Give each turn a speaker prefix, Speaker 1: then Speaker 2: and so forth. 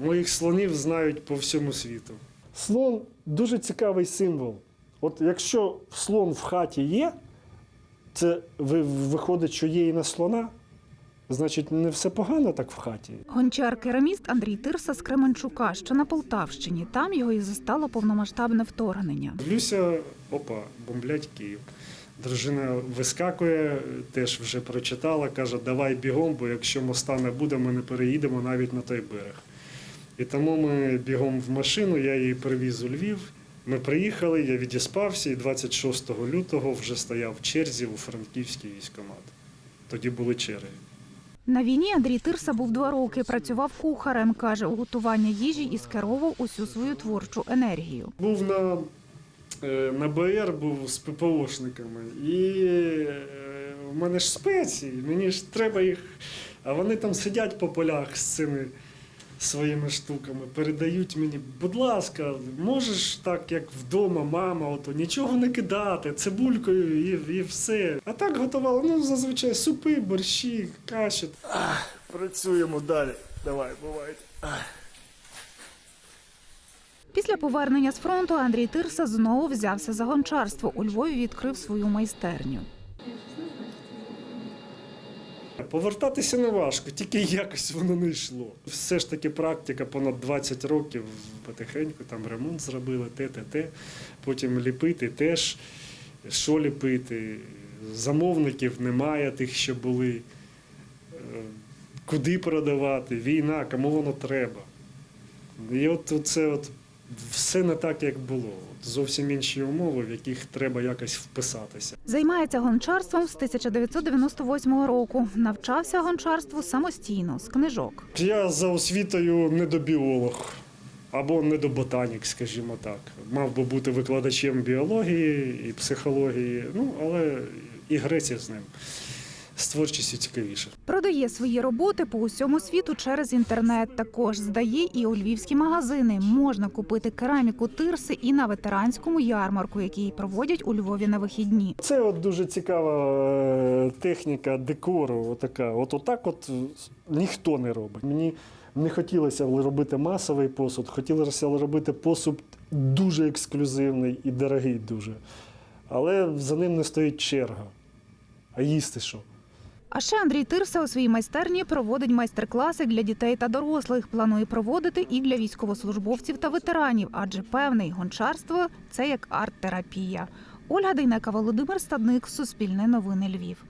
Speaker 1: моїх слонів знають по всьому світу. Слон дуже цікавий символ. От якщо слон в хаті є, це виходить, що є і на слона, значить не все погано так в хаті.
Speaker 2: Гончар-кераміст Андрій Тирса з Кременчука, що на Полтавщині. Там його і застало повномасштабне вторгнення.
Speaker 1: Дивлюся, опа, бомблять Київ. Дружина вискакує, теж вже прочитала, каже, давай бігом, бо якщо моста не буде, ми не переїдемо навіть на той берег. І тому ми бігом в машину, я її привіз у Львів. Ми приїхали, я відіспався, і 26 лютого вже стояв в черзі у франківський військкомат. Тоді були черги.
Speaker 2: На війні Андрій Тирса був два роки. Працював кухарем. каже, у готування їжі і скеровував усю свою творчу енергію.
Speaker 1: Був на, е, на БР, був з ППОшниками. І е, в мене ж спеції, мені ж треба їх. А вони там сидять по полях з цими своїми штуками, передають мені, будь ласка, можеш так, як вдома, мама, ото, нічого не кидати, цибулькою і, і все. А так готували, ну, зазвичай супи, борщі, каші.
Speaker 3: Працюємо далі. Давай, бувайте.
Speaker 2: Після повернення з фронту Андрій Тирса знову взявся за гончарство. У Львові відкрив свою майстерню.
Speaker 1: Повертатися не важко, тільки якось воно не йшло. Все ж таки практика понад 20 років потихеньку там ремонт зробили, те, те, те. Потім ліпити теж, що ліпити. Замовників немає тих, що були. Е, Куди продавати, війна, кому воно треба. І от це от все не так, як було. Зовсім інші умови, в яких треба якось вписатися.
Speaker 2: Займається гончарством з 1998 року. Навчався гончарству самостійно з книжок.
Speaker 1: Я за освітою недобіолог або недоботанік, скажімо так. Мав би бути викладачем біології і психології, ну але і греці з ним. З творчістю цікавіше.
Speaker 2: Продає свої роботи по усьому світу через інтернет. Також здає і у львівські магазини. Можна купити кераміку тирси і на ветеранському ярмарку, який проводять у Львові на вихідні.
Speaker 1: Це от дуже цікава е, техніка декору. Отака. От отак от ніхто не робить. Мені не хотілося робити масовий посуд, хотілося робити посуд дуже ексклюзивний і дорогий дуже. Але за ним не стоїть черга. А їсти що?
Speaker 2: А ще Андрій Тирса у своїй майстерні проводить майстер-класи для дітей та дорослих. Планує проводити і для військовослужбовців та ветеранів, адже певне гончарство це як арт-терапія. Ольга Дейнека, Володимир Стадник, Суспільне новини Львів.